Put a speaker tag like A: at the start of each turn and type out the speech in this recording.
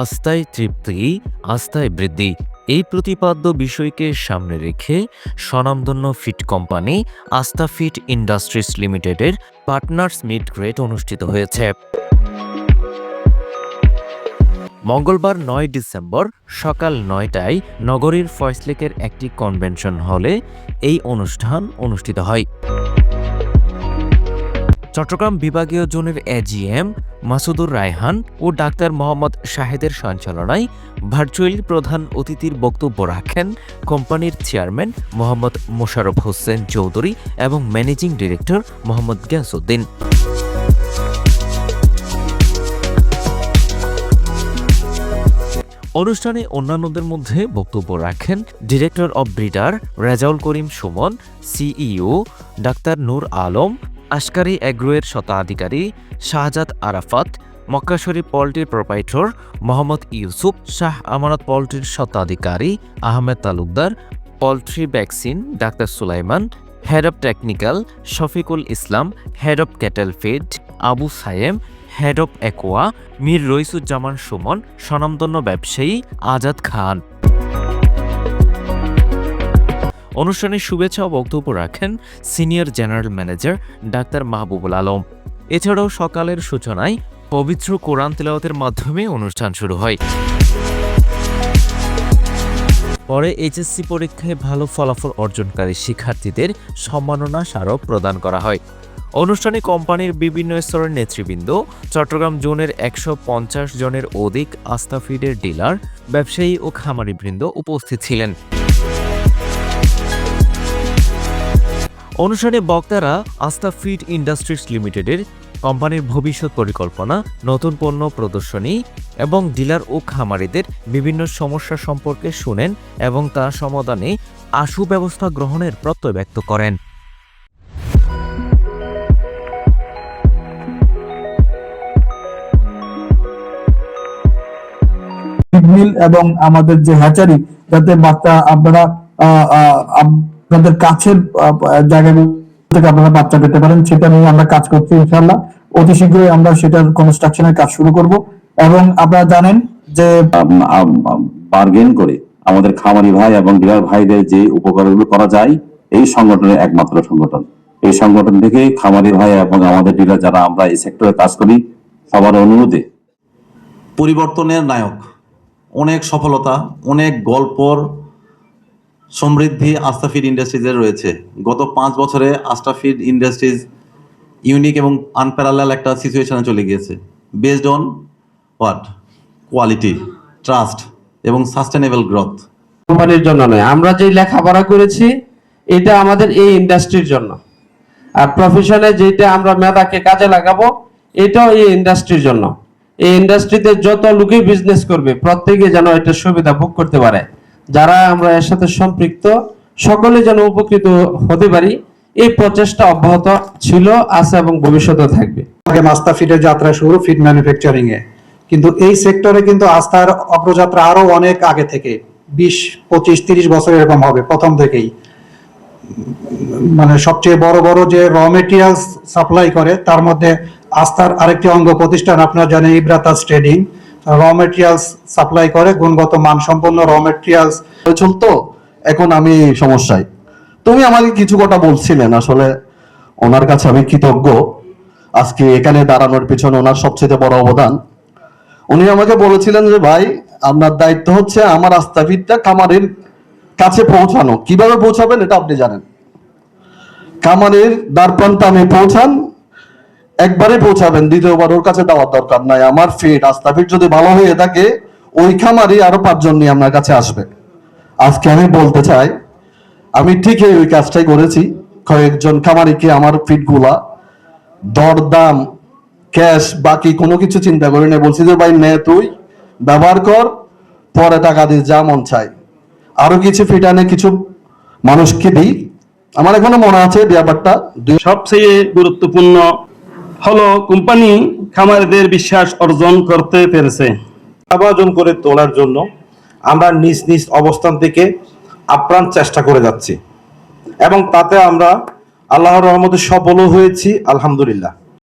A: আস্থায় তৃপ্তি, আস্থায় বৃদ্ধি এই প্রতিপাদ্য বিষয়কে সামনে রেখে স্বনামধন্য feed company Astha feed industries লিমিটেডের পার্টনার্স মিট গ্রেড অনুষ্ঠিত হয়েছে। মঙ্গলবার নয় ডিসেম্বর সকাল নয়টায় নগরীর ফয়সলেকের একটি কনভেনশন হলে এই অনুষ্ঠান অনুষ্ঠিত হয়। চট্টগ্রাম বিভাগীয় জোনের এজিএম মাসুদুর রায়হান ও ডাক্তার মোহাম্মদ শাহেদের সঞ্চালনায় ভার্চুয়ালি প্রধান অতিথির বক্তব্য রাখেন কোম্পানির চেয়ারম্যান মোহাম্মদ মোশারফ হোসেন চৌধুরী এবং ম্যানেজিং ডিরেক্টর মোহাম্মদ গিয়াসউদ্দিন। অনুষ্ঠানে অন্যান্যদের মধ্যে বক্তব্য রাখেন director of breeder Rezaul Karim Sumon, CEO doctor নূর আলম আশকারি অ্যাগ্রোয়ের শতাধিকারী শাহজাদ আরাফাত, মক্কাশরী পল্ট্রির প্রোপাইটর মোহাম্মদ ইউসুফ, শাহ আমানত পল্ট্রির শতাধিকারী Ahmed Talukdar, poultry vaccine doctor Sulaiman, head of technical Shafiqul Islam, head of cattle feed Abu Sayem, head of aqua Mir Raisuzzaman Sumon, স্বনামধন্য ব্যবসায়ী আজাদ খান। অনুষ্ঠানে শুভেচ্ছা ও বক্তব্য রাখেন senior general manager doctor Mahbubul Alam. এছাড়াও সকালের সূচনায় পবিত্র কোরআন তেলাওয়াতের মাধ্যমে অনুষ্ঠান শুরু হয়। পরে এইচএসসি পরীক্ষায় ভালো ফলাফল অর্জনকারী শিক্ষার্থীদের সম্মাননা স্মারক প্রদান করা হয়। অনুষ্ঠানে কোম্পানির বিভিন্ন স্তরের নেতৃবৃন্দ, চট্টগ্রাম জোনের একশো পঞ্চাশ জনের অধিক আস্থা ফিডের ডিলার, ব্যবসায়ী ও খামারিবৃন্দ উপস্থিত ছিলেন। অনুষ্ঠানে বক্তারা আস্থা ফিড ইন্ডাস্ট্রিজ লিমিটেডের কোম্পানির ভবিষ্যৎ পরিকল্পনা, নতুন পণ্য প্রদর্শনী এবং ডিলার ও খামারিদের বিভিন্ন সমস্যা সম্পর্কে শুনেন এবং তা সমাধানে আশু ব্যবস্থা গ্রহণের প্রত্যয় ব্যক্ত করেন।
B: এবং আমাদের যে হ্যাচারি যাতে বাচ্চা আপনারা আপনাদের কাছের জায়গা থেকে আপনারা বাচ্চা পেতে পারেন, সেটা নিয়ে আমরা কাজ করছি ইনশাল্লাহ অতি শীঘ্রই আমরা সেটার কনস্ট্রাকশনের কাজ শুরু করব। এবং আপনারা জানেন যে
C: বার্গেন করে আমাদের খামারি ভাই এবং ডিলার ভাইদের যে উপকারগুলো করা যায়, এই সংগঠনের একমাত্র সংগঠন। এই সংগঠন থেকে খামারি ভাই এবং আমাদের ডিলার যারা আমরা এই সেক্টরে কাজ করি, সবার অনুরোধে।
D: পরিবর্তনের নায়ক, অনেক সফলতা, অনেক গল্পর সমৃদ্ধি আস্তাফিড ইন্ডাস্ট্রিজের রয়েছে। গত পাঁচ বছরে আস্তাফিড ইন্ডাস্ট্রিজ ইউনিক এবং আনপ্যারালাল একটা সিচুয়েশনে চলে গিয়েছে। Based on what? Quality, trust এবং সাস্টেনেবল গ্রোথ।
E: কোম্পানির জন্য নয়, আমরা যে লেখাপড়া করেছি, এটা আমাদের এই ইন্ডাস্ট্রির জন্য। আর প্রফেশনে যেটা আমরা মেধাকে কাজে লাগাবো, এটাও এই ইন্ডাস্ট্রির জন্য। এই ইন্ডাস্ট্রিতে যত লোকই বিজনেস করবে, প্রত্যেকে যেন এটা সুবিধা ভোগ করতে পারে। যারা আমরা এর সাথে সম্পৃক্ত, সকলে যেন উপকৃত হতে পারি, এই প্রচেষ্টা অব্যাহত ছিল, আছে এবং ভবিষ্যতে থাকবে।
F: আগে মাস্তা ফিডের যাত্রা শুরু ফিড ম্যানুফ্যাকচারিং এ। কিন্তু এই সেক্টরে কিন্তু আস্থার অগ্রযাত্রা আরও অনেক আগে থেকে, বিশ, পঁচিশ, তিরিশ বছর এরকম হবে, প্রথম থেকেই। মানে সবচেয়ে বড় বড় যে র মেটেরিয়ালস সাপ্লাই করে, তার মধ্যে আস্থার আরেকটি অঙ্গ প্রতিষ্ঠান আপনার জানেন Ibratas trading. Raw materials supply করে, গুণগত মানসম্পন্ন র মেটেরিয়ালস
G: চলতো এখন আমি সমস্যায়। তুমি আমাকে কিছু কথা বলছিলেন আসলে ওনার কাছে আমি কৃতজ্ঞ। আজকে এখানে দাঁড়ানোর পিছনে ওনার সবচেয়ে বড় অবদান। উনি আমাকে বলেছিলেন যে, ভাই, আপনার দায়িত্ব হচ্ছে আমার আস্তাফিদটা কামারের কাছে পৌঁছানো। কীভাবে পৌঁছাবেন এটা আপনি জানেন। কামারের দ্বারপ্রান্তে আমি পৌঁছান একবারে পৌঁছাবেন, দ্বিতীয়বার ওর কাছে দেওয়ার দরকার নাই। আমার ফিট আস্তা ফিট যদি ভালো হয়ে থাকে, ওই খামারই আরও পাঁচজন নিয়ে আপনার কাছে আসবে। আজকে আমি বলতে চাই, আমি ঠিকই ওই কাজটাই করেছি। কয়েকজন খামারিকে আমার ফিটগুলা দরদাম, ক্যাশ, বাকি কোনো কিছু চিন্তা করি না বলছি যে, ভাই, নে তুই, ব্যবহার কর, পরে টাকা দিয়ে যা মন চাই আরও কিছু ফিট আনে, কিছু মানুষকে দিই। আমার এখনও মনে আছে ব্যাপারটা।
H: সবচেয়ে গুরুত্বপূর্ণ হলো কোম্পানি খামারিদের বিশ্বাস অর্জন করতে পেরেছে।
I: আবাজন করে তোলার জন্য আমরা নিজ নিজ অবস্থান থেকে আপ্রাণ চেষ্টা করে যাচ্ছি। এবং তাতে আমরা আল্লাহর রহমতে সফলও হয়েছি, আলহামদুলিল্লাহ।